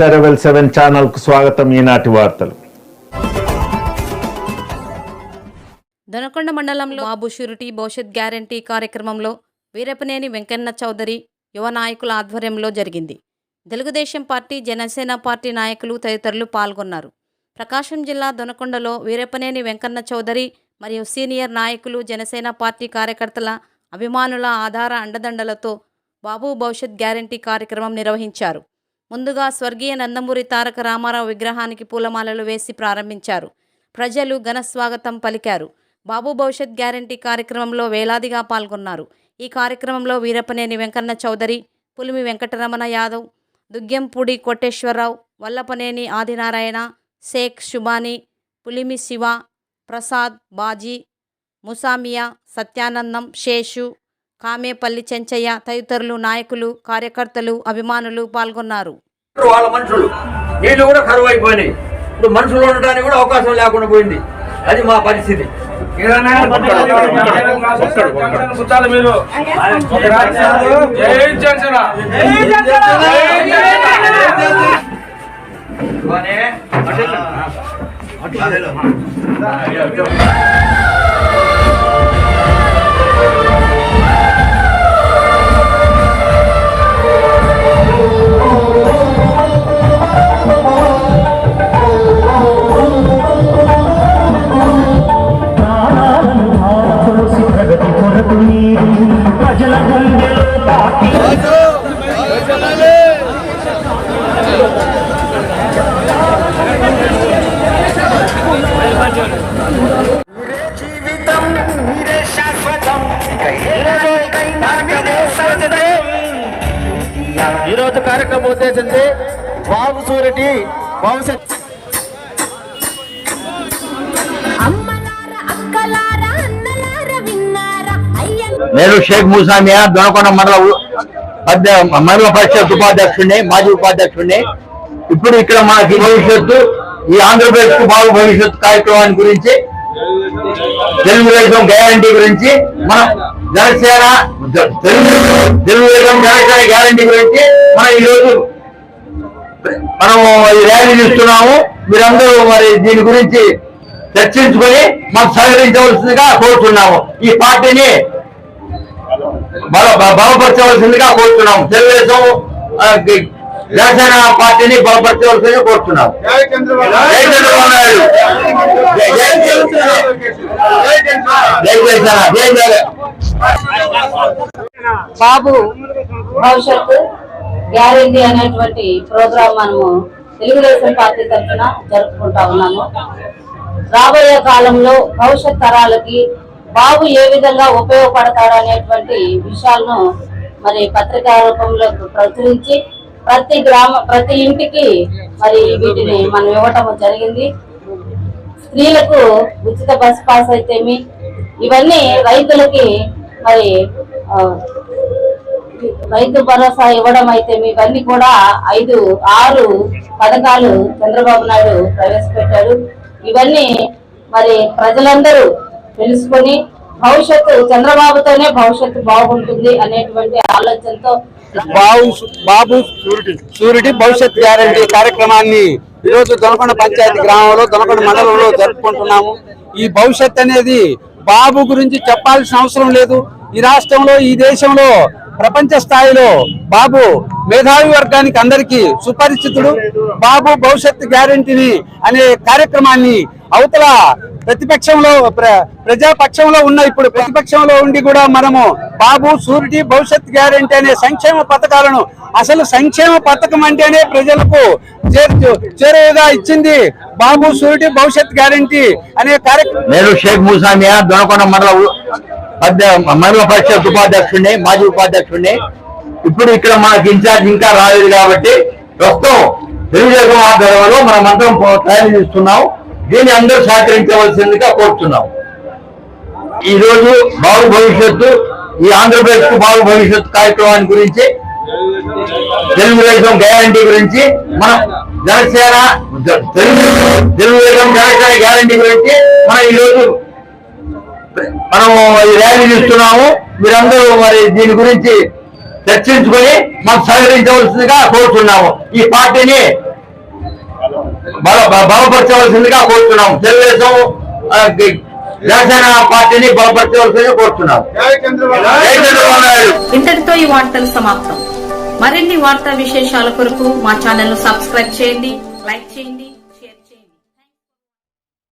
సెరవెల్ seven ఛానల్కు స్వాగతం ఈనాటి వార్తలు. దొనకొండ మండలంలో బాబు షూరిటీ భవిష్యత్ గ్యారంటీ కార్యక్రమంలో వీరపనేని వెంకన్న చౌదరి యువ నాయకుల ఆధ్వర్యంలో జరిగింది. తెలుగుదేశం పార్టీ జనసేన పార్టీ నాయకులు తదితరులు పాల్గొన్నారు. ప్రకాశం జిల్లా దొనకొండలో వీరపనేని వెంకన్న చౌదరి మరియు సీనియర్ నాయకులు జనసేన పార్టీ కార్యకర్తల అభిమానుల ఆధార అండదండలతో బాబు భవిష్యత్ గ్యారంటీ కార్యక్రమం నిర్వహించారు. ముందుగా స్వర్గీయ నందమూరి తారక రామారావు విగ్రహానికి పూలమాలలు వేసి ప్రారంభించారు. ప్రజలు ఘన స్వాగతం పలికారు. బాబు భవిష్యత్ గ్యారంటీ కార్యక్రమంలో వేలాదిగా పాల్గొన్నారు. ఈ కార్యక్రమంలో వీరపనేని వెంకన్న చౌదరి పులిమి వెంకటరమణ యాదవ్ దుగ్గెంపూడి కోటేశ్వరరావు వల్లపనేని ఆదినారాయణ షేక్ శుభాని పులిమి శివ ప్రసాద్ బాజీ ముసామియా సత్యానందం శేషు కామేపల్లి చెంచయ్య తదితరులు నాయకులు కార్యకర్తలు అభిమానులు పాల్గొన్నారు వాళ్ళ మనుషులు నీళ్ళు కూడా కరువు అయిపోయినాయి ఇప్పుడు మనుషులు ఉండడానికి కూడా అవకాశం లేకుండా పోయింది అది మా పరిస్థితి మీరు జీవితం మీరే శాశ్వతం ఈరోజు కార్యక్రమం ఉద్దేశించి బాబు సూరటి భవిష్యత్ నేను షేక్ మూసామియా దొనకొండ మండల మండల పరిషత్ ఉపాధ్యక్షుడిని మాజీ ఉపాధ్యక్షుడిని. ఇప్పుడు ఇక్కడ మనకి భవిష్యత్తు ఈ ఆంధ్రప్రదేశ్ బాగు భవిష్యత్తు కార్యక్రమాన్ని గురించి తెలుగుదేశం గ్యారంటీ గురించి మనం జనసేన తెలుగుదేశం జనసేన గ్యారంటీ గురించి మనం ఈరోజు మనము ర్యాలీ ఇస్తున్నాము మీరందరూ మరి దీని గురించి చర్చించుకొని మాకు సహకరించవలసిందిగా కోరుతున్నాము. ఈ పార్టీని బలపరచవలసిందిగా కోరుతున్నాము. తెలుగుదేశం జనసేన పార్టీని బలపరచవలసిందిగా కోరుతున్నాము జై చంద్రబాబు నాయుడు. జై జై బాబు భవిష్యత్తు గ్యారంటీ అనేటువంటి ప్రోగ్రాం మనము తెలుగుదేశం పార్టీ తరఫున జరుపుకుంటా ఉన్నాము. రాబోయే కాలంలో భవిష్యత్ తరాలకి బాబు ఏ విధంగా ఉపయోగపడతాడు అనేటువంటి విషయాలను మరి పత్రికా రూపంలో ప్రచురించి ప్రతి గ్రామ ప్రతి ఇంటికి మరి వీటిని మనం ఇవ్వటం జరిగింది. స్త్రీలకు ఉచిత బస్ పాస్ అయితేమి ఇవన్నీ రైతులకి మరి రైతు భరోసా ఇవ్వడం అయితే ఇవన్నీ కూడా ఐదు ఆరు పథకాలు చంద్రబాబు నాయుడు ప్రవేశపెట్టాడు ఇవన్నీ మరి ప్రజలందరూ తెలుసుకొని భవిష్యత్తు చంద్రబాబుతోనే భవిష్యత్తు బాగుంటుంది అనేటువంటి ఆలోచనతో బాబు బాబు సూరిటీ భవిష్యత్ గ్యారంటీ కార్యక్రమాన్ని ఈరోజు దొనకొండ పంచాయతీ గ్రామంలో దొనకొండ మండలంలో జరుపుకుంటున్నాము. ఈ భవిష్యత్ అనేది బాబు గురించి చెప్పాల్సిన అవసరం లేదు. ఈ రాష్ట్రంలో ఈ దేశంలో ప్రపంచ స్థాయిలో బాబు మేధావి వర్గానికి అందరికీ సుపరిచితుడు. బాబు భవిష్యత్ గ్యారంటీని అనే కార్యక్రమాన్ని అవతల ప్రతిపక్షంలో ప్ర- ప్రజాపక్షంలో ఉన్న ఇప్పుడు ప్రతిపక్షంలో ఉండి కూడా మనము బాబు సూరిటీ భవిష్యత్ గ్యారంటీ అనే సంక్షేమ పథకాలను అసలు సంక్షేమ పథకం అంటేనే ప్రజలకు చేరు చేరువగా ఇచ్చింది బాబు సూరిటీ భవిష్యత్ గ్యారంటీ అనే కార్యక్రమం. నేను షేక్ మూసామియా దొనకొండ మండల మండల పరిషత్ ఉపాధ్యక్షుడిని మాజీ ఉపాధ్యక్షుడిని. ఇప్పుడు ఇక్కడ మనకి ఇన్ఛార్జ్ ఇంకా రాలేదు కాబట్టి ప్రస్తుతం తెలుగుదేశం ఆధ్వర్యంలో మనం అందరం తయారు చేస్తున్నాం. దీన్ని అందరూ సహకరించవలసిందిగా కోరుతున్నాం. ఈ బాగు భవిష్యత్తు ఈ ఆంధ్రప్రదేశ్ బాగు భవిష్యత్తు కార్యక్రమాన్ని గురించి తెలుగుదేశం గ్యారంటీ గురించి మనం జనసేన తెలుగుదేశం జనసేన గ్యారంటీ గురించి మనం ఈరోజు మనం ర్యాలీ ఇస్తున్నాము మీరందరూ మరి దీని గురించి చర్చించుకొని మనం సహకరించవలసిందిగా కోరుతున్నాము. ఈ పార్టీని బలపరచవలసిందిగా కోరుతున్నాం. తెలుగుదేశం జనసేన పార్టీని బలపరచవలసిందిగా కోరుతున్నాం. ఇంతటితో ఈ వార్తలు సమాప్తం. మరిన్ని వార్తా విశేషాల కొరకు మా ఛానల్ను సబ్స్క్రైబ్ చేయండి లైక్ చేయండి.